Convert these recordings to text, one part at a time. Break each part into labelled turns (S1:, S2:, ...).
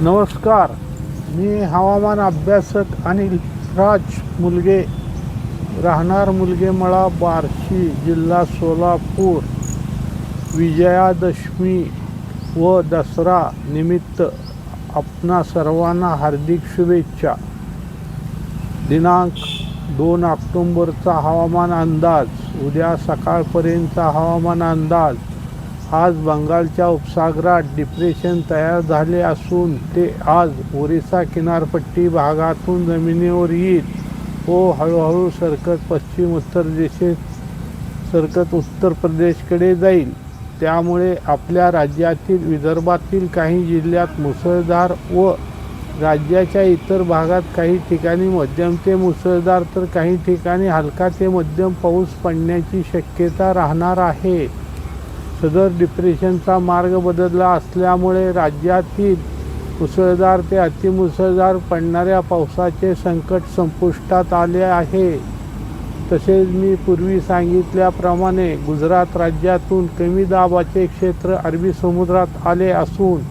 S1: नमस्कार. मी हवामान अभ्यासक अनिल राज मुलगे. राहणार मुलगेमळा बार्शी जिल्हा सोलापूर. विजयादशमी व दसरा निमित्त आपणा सर्वांना हार्दिक शुभेच्छा. दिनांक दोन ऑक्टोंबरचा हवामान अंदाज. उद्या सकाळपर्यंतचा हवामान अंदाज. आज बंगालच्या उपसागरात डिप्रेशन तयार झाले असून ते आज ओरिसा किनारपट्टी भागातून जमिनीवर येईल व हळूहळू सरकत पश्चिम उत्तर दिशेत सरकत उत्तर प्रदेशकडे जाईल. त्यामुळे आपल्या राज्यातील विदर्भातील काही जिल्ह्यात मुसळधार व राज्याच्या इतर भागात काही ठिकाणी मध्यम ते मुसळधार तर काही ठिकाणी हलका ते मध्यम पाऊस पडण्याची शक्यता राहणार आहे. सदर डिप्रेशनचा मार्ग बदलला असल्यामुळे राज्यातील मुसळधार ते अतिमुसळधार पडणाऱ्या पावसाचे संकट संपुष्टात आले आहे. तसेच मी पूर्वी सांगितल्याप्रमाणे गुजरात राज्यातून कमी दाबाचे क्षेत्र अरबी समुद्रात आले असून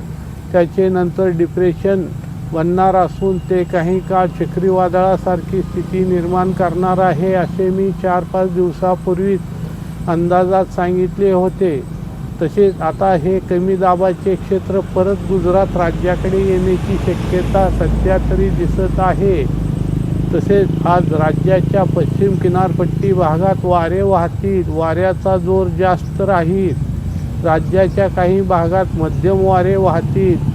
S1: त्याचे नंतर डिप्रेशन बनणार असून ते काही काळ चक्रीवादळासारखी स्थिती निर्माण करणार आहे असे मी चार पाच दिवसापूर्वीच अंदाजात सांगितले होते. तसेच आता हे कमी दाबाचे क्षेत्र परत गुजरात राज्याकडे येण्याची शक्यता सध्या तरी दिसत आहे. तसेच आज राज्याच्या पश्चिम किनारपट्टी भागात वारे वाहतील वाऱ्याचा जोर जास्त राहील. राज्याच्या काही भागात मध्यम वारे वाहतील.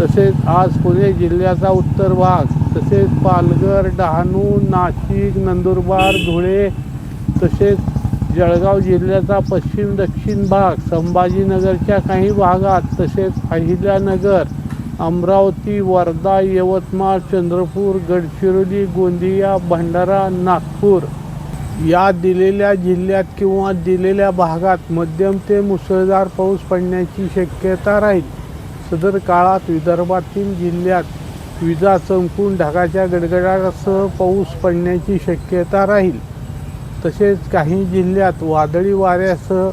S1: तसेच आज पुणे जिल्ह्याचा उत्तर भाग तसेच पालघर डहाणू नाशिक नंदुरबार धुळे तसेच जळगाव जिल्ह्याचा पश्चिम दक्षिण भाग संभाजीनगरच्या काही भागात तसेच अहिल्यानगर अमरावती वर्धा यवतमाळ चंद्रपूर गडचिरोली गोंदिया भंडारा नागपूर या दिलेल्या जिल्ह्यात किंवा दिलेल्या भागात मध्यम ते मुसळधार पाऊस पडण्याची शक्यता राहील. सदर काळात विदर्भातील जिल्ह्यात विजा चमकून ढगाच्या गडगडाटासह पाऊस पडण्याची शक्यता राहील. तसेच काही जिल्ह्यात वादळी वाऱ्यासह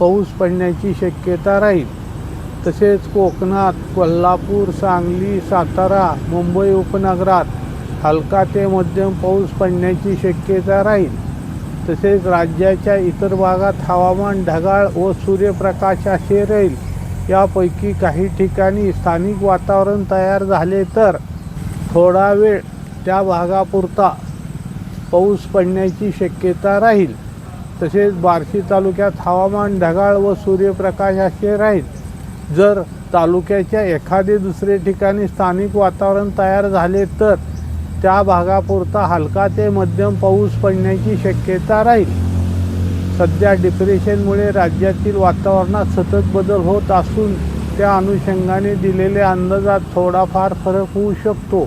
S1: पाऊस पडण्याची शक्यता राहील. तसेच कोकणात कोल्हापूर सांगली सातारा मुंबई उपनगरात हलका ते मध्यम पाऊस पडण्याची शक्यता राहील. तसेच राज्याच्या इतर भागात हवामान ढगाळ व सूर्यप्रकाश असे राहील. यापैकी काही ठिकाणी स्थानिक वातावरण तयार झाले तर थोडा वेळ त्या भागापुरता पाऊस पडण्याची शक्यता राहील. तसेच बार्शी तालुक्यात हवामान ढगाळ व सूर्यप्रकाश असे राहील. जर तालुक्याच्या एखादे दुसरे ठिकाणी स्थानिक वातावरण तयार झाले तर त्या भागापुरता हलका ते मध्यम पाऊस पडण्याची शक्यता राहील. सध्या डिप्रेशनमुळे राज्यातील वातावरणात सतत बदल होत असून त्या अनुषंगाने दिलेल्या अंदाजात थोडाफार फरक होऊ शकतो.